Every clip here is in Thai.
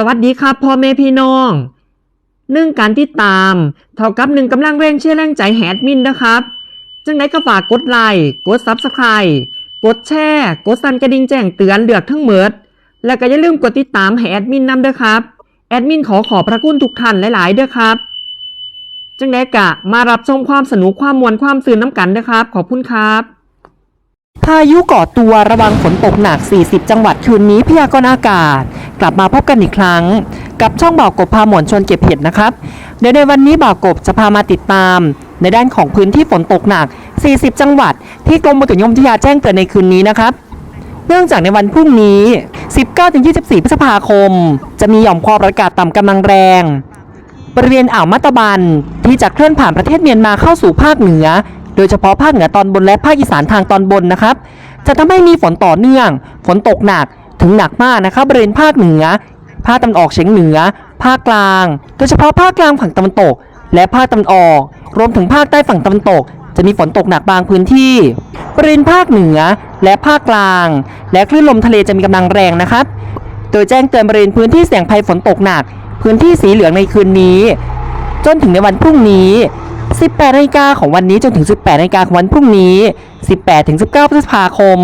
สวัสดีครับพ่อแม่พี่น้องหนึ่งการติดตาม เท่ากับหนึ่งกำลังแรงเชื่อแรงใจแฮดมินนะครับ จังไดก็ฝากกดไลค์กดซับสไคร b ์กดแชร์กดสั่นกระดิ่งแจ้งเตือนเลือกทั้งเมิดแล้วก็อย่าลืมกดติดตามให้แอดมินนำด้วยครับ แอดมินขอขอบพระคุณทุกท่านหลายๆเด้วยครับ จังไดกะมารับชมความสนุกความมวลความสื่นน้ำกันนะครับ ขอบคุณครับพายุก่อตัวระวังฝนตกหนัก 40 จังหวัดคืนนี้พยากรณ์อากาศ กลับมาพบกันอีกครั้ง กับช่องบ่าวกบพาหมวนชวนเก็บเห็ดนะครับเดี๋ยวในวันนี้บ่าวกบจะพามาติดตาม ในด้านของพื้นที่ฝนตกหนัก 40 จังหวัด ที่กรมอุตุนิยมวิทยาแจ้งเตือนในคืนนี้นะครับ เนื่องจากในวันพรุ่งนี้ 19-24 พฤษภาคม จะมีหย่อมความกดอากาศต่ำกำลังแรง บริเวณอ่าวมัตตบันที่จะเคลื่อนผ่านประเทศเมียนมาเข้าสู่ภาคเหนือ โดยเฉพาะภาคเหนือตอนบนและภาคอีสานทางตอนบนนะครับ จะทำให้มีฝนต่อเนื่อง ฝนตกหนัก ถึงหนักมากนะครับบริเวณภาคเหนือ ภาคตะวันออกเฉียงเหนือ ภาคกลาง โดยเฉพาะภาคกลางฝั่งตะวันตก และภาคตะวันออก รวมถึงภาคใต้ฝั่งตะวันตก จะมีฝนตกหนักบางพื้นที่ บริเวณภาคเหนือและภาคกลาง และคลื่นลมทะเลจะมีกำลังแรงนะครับ โดยแจ้งเตือนบริเวณพื้นที่เสี่ยงภัยฝนตกหนัก พื้นที่สีเหลืองในคืนนี้ จนถึงในวันพรุ่งนี้18นาฬิกาของวันนี้จนถึง 18นาฬิกาของวันพรุ่งนี้ 18ถึง19พฤษภาคม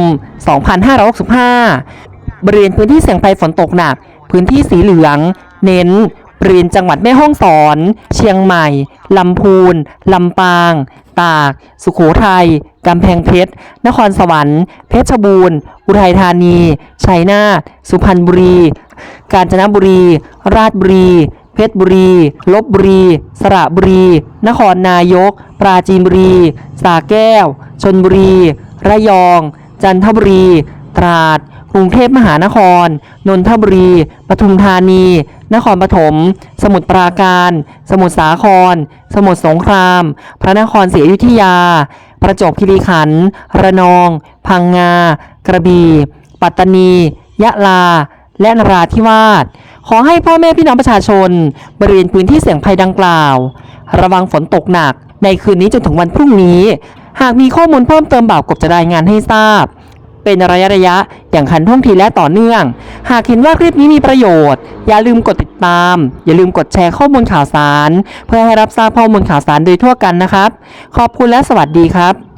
2565 บริเวณพื้นที่เสี่ยงภัยฝนตกหนัก พื้นที่สีเหลือง เน้นบริเวณจังหวัดแม่ฮ่องสอน เชียงใหม่ ลำพูน ลำปาง ตาก สุโขทัย กำแพงเพชร นครสวรรค์ เพชรบูรณ์ อุทัยธานี ชัยนาท สุพรรณบุรี กาญจนบุรี ราชบุรี เพชรบุรี ลบบุรี สระบุรี นครนายก ปราจีนบุรี สาแก้ว ชนบุรี ระยอง จันทบุรี ตราด กรุงเทพมหานคร นนทบุรี ปทุมธานี นครปฐม สมุทรปราการ สมุทรสาคร สมุทรสงคราม พระนครศรีอยุธยา ประจวบคีรีขันธ์ ระนอง พังงา กระบี่ ปัตตานี ยะลา และนราธิวาส ขอให้พ่อแม่พี่น้องประชาชน บริเวณพื้นที่เสี่ยงภัยดังกล่าว ระวังฝนตกหนักในคืนนี้จนถึงวันพรุ่งนี้ หากมีข้อมูลเพิ่มเติมบ่าวกบจะรายงานให้ทราบ เป็นระยะระยะ อย่างคันท่วงทีและต่อเนื่อง หากเห็นว่าคลิปนี้มีประโยชน์ อย่าลืมกดติดตาม อย่าลืมกดแชร์ข้อมูลข่าวสาร เพื่อให้รับทราบข้อมูลข่าวสารโดยทั่วกันนะครับ ขอบคุณและสวัสดีครับ